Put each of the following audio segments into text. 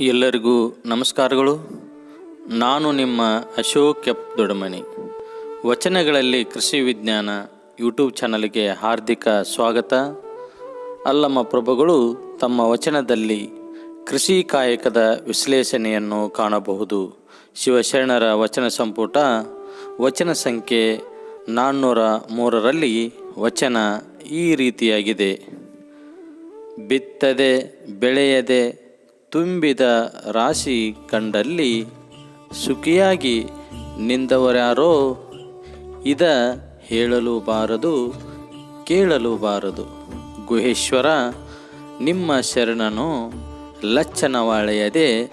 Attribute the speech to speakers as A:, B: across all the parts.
A: ಎಲ್ಲರಿಗೂ ನಮಸ್ಕಾರಗಳು. ನಾನು ನಿಮ್ಮ ಅಶೋಕ್ ಎಪ್ ದೊಡಮನಿ ವಚನಗಳಲ್ಲಿ ಕೃಷಿ ವಿಜ್ಞಾನ ಯೂಟ್ಯೂಬ್ ಚಾನಲ್ಗೆ ಹಾರ್ದಿಕ ಸ್ವಾಗತ. ಅಲ್ಲಮ್ಮ ಪ್ರಭುಗಳು, ತಮ್ಮ ವಚನದಲ್ಲಿ ಕೃಷಿ ಕಾಯಕದ ವಿಶ್ಲೇಷಣೆಯನ್ನು ಕಾಣಬಹುದು. ಶಿವಶರಣರ ವಚನ ಸಂಪುಟ, ವಚನ ಸಂಖ್ಯೆ ನಾನ್ನೂರ ಮೂರರಲ್ಲಿ ವಚನ ಈ ರೀತಿಯಾಗಿದೆ. ಬಿತ್ತದೆ, ಬೆಳೆಯದೆ ತುಂಬಿದ ರಾಶಿ ಕಂಡಲ್ಲಿ ಸುಖಿಯಾಗಿ ನಿಂದವರ್ಯಾರೋ? ಇದ ಹೇಳಲು ಬಾರದು ಕೇಳಲು ಬಾರದು ಗುಹೇಶ್ವರ, ನಿಮ್ಮ ಶರಣನು ಲಚ್ಚನವಾಳೆಯದೆ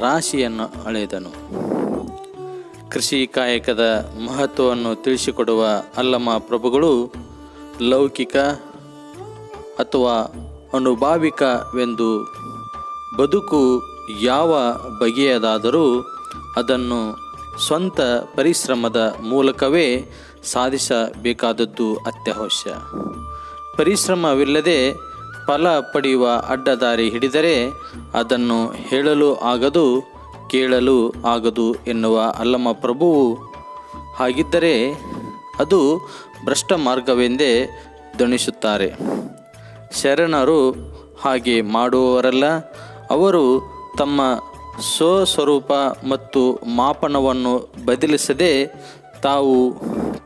A: ರಾಶಿಯನ್ನು ಅಳೆದನು. ಕೃಷಿ ಕಾಯಕದ ಮಹತ್ವವನ್ನು ತಿಳಿಸಿಕೊಡುವ ಅಲ್ಲಮ ಪ್ರಭುಗಳು, ಲೌಕಿಕ ಅಥವಾ ಅನುಭಾವಿಕವೆಂದು ಬದುಕು ಯಾವ ಬಗೆಯದಾದರೂ ಅದನ್ನು ಸ್ವಂತ ಪರಿಶ್ರಮದ ಮೂಲಕವೇ ಸಾಧಿಸಬೇಕಾದದ್ದು ಅತ್ಯವಶ್ಯ. ಪರಿಶ್ರಮವಿಲ್ಲದೆ ಫಲ ಪಡೆಯುವ ಅಡ್ಡದಾರಿ ಹಿಡಿದರೆ ಅದನ್ನು ಹೇಳಲು ಆಗದು, ಕೇಳಲು ಆಗದು ಎನ್ನುವ ಅಲ್ಲಮ ಪ್ರಭುವು ಹಾಗಿದ್ದರೆ ಅದು ಭ್ರಷ್ಟ ಮಾರ್ಗವೆಂದೇ ದಣಿಸುತ್ತಾರೆ. ಶರಣರು ಹಾಗೆ ಮಾಡುವವರಲ್ಲ ಅವರು ತಮ್ಮ ಸ್ವಸ್ವರೂಪ ಮತ್ತು ಮಾಪನವನ್ನು ಬದಲಿಸದೆ ತಾವು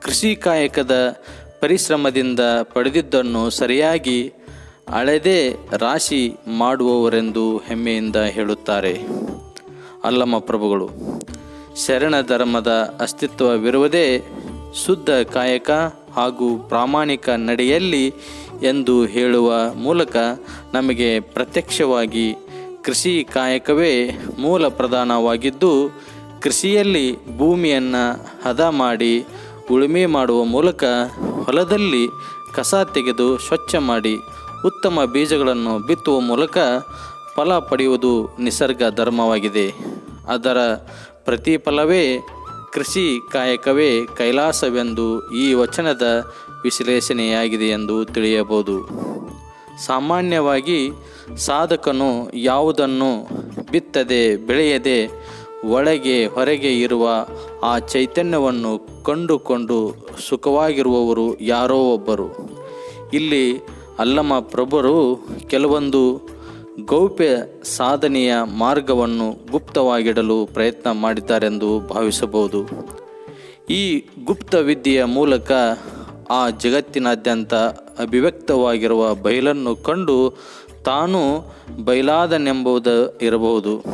A: ಕೃಷಿ ಕಾಯಕದ ಪರಿಶ್ರಮದಿಂದ ಪಡೆದಿದ್ದನ್ನು ಸರಿಯಾಗಿ ಅಳೆದೇ ರಾಶಿ ಮಾಡುವವರೆಂದು ಹೆಮ್ಮೆಯಿಂದ ಹೇಳುತ್ತಾರೆ. ಅಲ್ಲಮ್ಮ ಪ್ರಭುಗಳು, ಶರಣ ಧರ್ಮದ ಅಸ್ತಿತ್ವವಿರುವುದೇ ಶುದ್ಧ ಕಾಯಕ ಹಾಗೂ ಪ್ರಾಮಾಣಿಕ ನಡೆಯಲ್ಲಿ ಎಂದು ಹೇಳುವ ಮೂಲಕ ನಮಗೆ ಪ್ರತ್ಯಕ್ಷವಾಗಿ ಕೃಷಿ ಕಾಯಕವೇ ಮೂಲ ಪ್ರಧಾನವಾಗಿದ್ದು, ಕೃಷಿಯಲ್ಲಿ ಭೂಮಿಯನ್ನು ಹದ ಮಾಡಿ, ಉಳುಮೆ ಮಾಡುವ ಮೂಲಕ ಹೊಲದಲ್ಲಿ ಕಸ ತೆಗೆದು ಸ್ವಚ್ಛ ಮಾಡಿ, ಉತ್ತಮ ಬೀಜಗಳನ್ನು ಬಿತ್ತುವ ಮೂಲಕ ಫಲ ಪಡೆಯುವುದು ನಿಸರ್ಗ ಧರ್ಮವಾಗಿದೆ. ಅದರ ಪ್ರತಿಫಲವೇ ಕೃಷಿ ಕಾಯಕವೇ ಕೈಲಾಸವೆಂದು ಈ ವಚನದ ವಿಶ್ಲೇಷಣೆಯಾಗಿದೆ ಎಂದು ತಿಳಿಯಬಹುದು. ಸಾಮಾನ್ಯವಾಗಿ ಸಾಧಕನು ಯಾವುದನ್ನು ಬಿತ್ತದೆ ಬೆಳೆಯದೆ ಒಳಗೆ ಹೊರಗೆ ಇರುವ ಆ ಚೈತನ್ಯವನ್ನು ಕಂಡುಕೊಂಡು ಸುಖವಾಗಿರುವವರು ಯಾರೋ ಒಬ್ಬರು. ಇಲ್ಲಿ ಅಲ್ಲಮ ಪ್ರಭುರು ಕೆಲವೊಂದು ಗೌಪ್ಯ ಸಾಧನೆಯ ಮಾರ್ಗವನ್ನು ಗುಪ್ತವಾಗಿಡಲು ಪ್ರಯತ್ನ ಮಾಡಿದ್ದಾರೆಂದು ಭಾವಿಸಬಹುದು. ಈ ಗುಪ್ತ ವಿದ್ಯೆಯ ಮೂಲಕ ಆ ಜಗತ್ತಿನಾದ್ಯಂತ ಅಭಿವ್ಯಕ್ತವಾಗಿರುವ ಬಯಲನ್ನು ಕಂಡು ತಾನು ಬಯಲಾದನೆಂಬುದು ಇರಬಹುದು.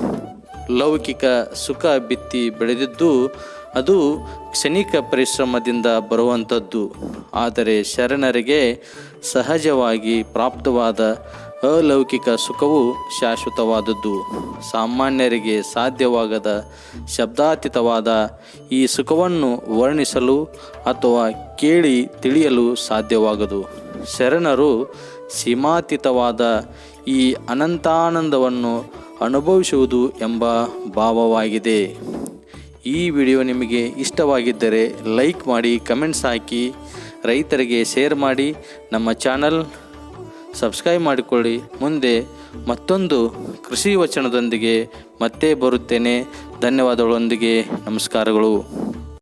A: ಲೌಕಿಕ ಸುಖ ಬಿತ್ತಿ ಬೆಳೆದಿದ್ದು ಅದು ಕ್ಷಣಿಕ ಪರಿಶ್ರಮದಿಂದ ಬರುವಂಥದ್ದು. ಆದರೆ ಶರಣರಿಗೆ ಸಹಜವಾಗಿ ಪ್ರಾಪ್ತವಾದ ಅಲೌಕಿಕ ಸುಖವು ಶಾಶ್ವತವಾದದ್ದು. ಸಾಮಾನ್ಯರಿಗೆ ಸಾಧ್ಯವಾಗದ ಶಬ್ದಾತೀತವಾದ ಈ ಸುಖವನ್ನು ವರ್ಣಿಸಲು ಅಥವಾ ಕೇಳಿ ತಿಳಿಯಲು ಸಾಧ್ಯವಾಗದು. ಶರಣರು ಸೀಮಾತೀತವಾದ ಈ ಅನಂತಾನಂದವನ್ನು ಅನುಭವಿಸುವುದು ಎಂಬ ಭಾವವಾಗಿದೆ. ಈ ವಿಡಿಯೋ ನಿಮಗೆ ಇಷ್ಟವಾಗಿದ್ದರೆ ಲೈಕ್ ಮಾಡಿ, ಕಮೆಂಟ್ಸ್ ಹಾಕಿ, ರೈತರಿಗೆ ಶೇರ್ ಮಾಡಿ, ನಮ್ಮ ಚಾನಲ್ ಸಬ್ಸ್ಕ್ರೈಬ್ ಮಾಡಿಕೊಳ್ಳಿ. ಮುಂದೆ ಮತ್ತೊಂದು ಕೃಷಿ ವಚನದೊಂದಿಗೆ ಮತ್ತೆ ಬರುತ್ತೇನೆ. ಧನ್ಯವಾದಗಳೊಂದಿಗೆ ನಮಸ್ಕಾರಗಳು.